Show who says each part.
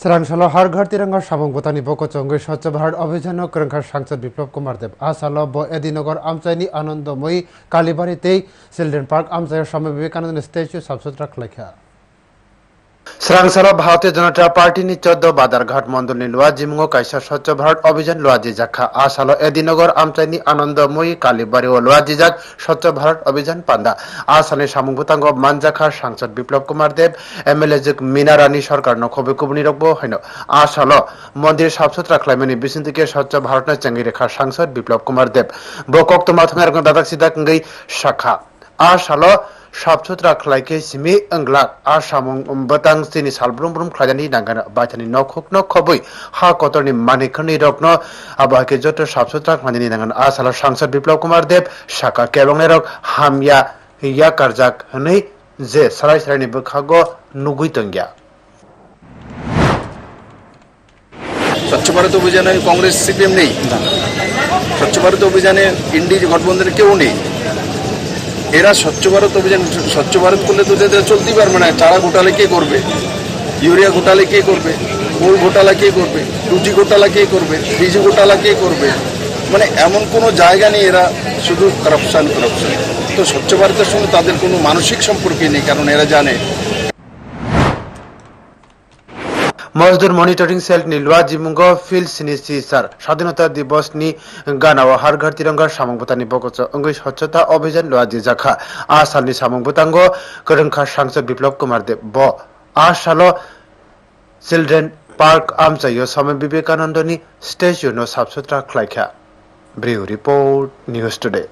Speaker 1: শ্রাংশালো হার ঘর তিরঙ্গ সামং বোতানি বক চঙ্গে স্বচ্ছ ভারত অভিযান ক্রংখার সাংসদ বিপ্লব কুমার দেব আসালো ব এদিনগর আমচাইনি আনন্দময়ী কালীবাড়িতেই children park আমচাইয়ের Swami Vivekananda statue সাফসুতরা লেখা। শ্রাংসারা ভারতীয় জনতা পার্টিনি চোদ্দ বাদারঘাট মন্ডলী লোয়া জিমঙ্গ কাইসা স্বচ্ছ ভারত অভিযান, লোয়া জিজাখা আসালো, এদিনগর, আমচাইনি, আনন্দময়ী, কালীবাড়ি ও লোয়া জিজাক, স্বচ্ছ ভারত অভিযান পান্দা সামুভূতাঙ্গ সাংসদ বিপ্লব কুমার দেব, এমএলএ যুগ মিনা রানী সরকার নখবে কুবনি রকবো হইন আসালো, মন্দির সাফসুতরা খ্লাইমানি বিসিন্তিকে স্বচ্ছ ভারত চেঙ্গি সাংসদ বিপ্লব কুমার দেব। বকক তোমা থঙ্গার দাদাক সিদা কঙ্গই শাখা। আসালো sabchutra khlaike simi anglak a samung batang sini salbrum brum khlajani nangana baithani nokhok no khobui ha kotorni mane khani rokno aba ke jot sabchutra khlajani nangana a sala sangsad biplab kumar dev shaka kebong ne rok hamya ya karjak hne je sarai sarai ni bkhago nugui tangya
Speaker 2: স্বচ্ছ ভারত অভিযানে Congress CPM নেই স্বচ্ছ ভারত অভিযানে Indies গঠবন্ধনে কেউ নেই এরা স্বচ্ছ ভারত অভিযান, স্বচ্ছ ভারত করলে তো এদের চলতেই পারবে না। চারা ঘোটালে কে করবে? ইউরিয়া ঘোটালে কে করবে? গোল ঘোটালা কে করবে? টুজি ঘোটালা কে করবে? বীজ ঘোটালা কে করবে? মানে এমন কোনো জায়গা নেই এরা শুধু করাপশান করাপশান তো স্বচ্ছ ভারতের সঙ্গে তাদের কোনো মানসিক সম্পর্কই নেই, কারণ এরা জানে
Speaker 1: মজদুর মনিটরিং সেল নিলওয়া জিমুঙ্গ, ফিল সিনিসি স্যার। স্বাধীনতা দিবস নি গানাও হার ঘর তিরঙ্গার সামংবতানি বকচ অঙ্গই স্বচ্ছতা অভিযান লোয়া জিজাখা আসালনি সামংবতাঙ্গ করংখা সাংসদ বিপ্লব কুমার দেব ব। আসালো চিলড্রেন পার্ক আমচাইও স্বামী বিবেকানন্দনি স্ট্যাচু নো সাফসুত্রা খ্লাইখা ব্রিউ রিপোর্ট, নিউজ টুডে।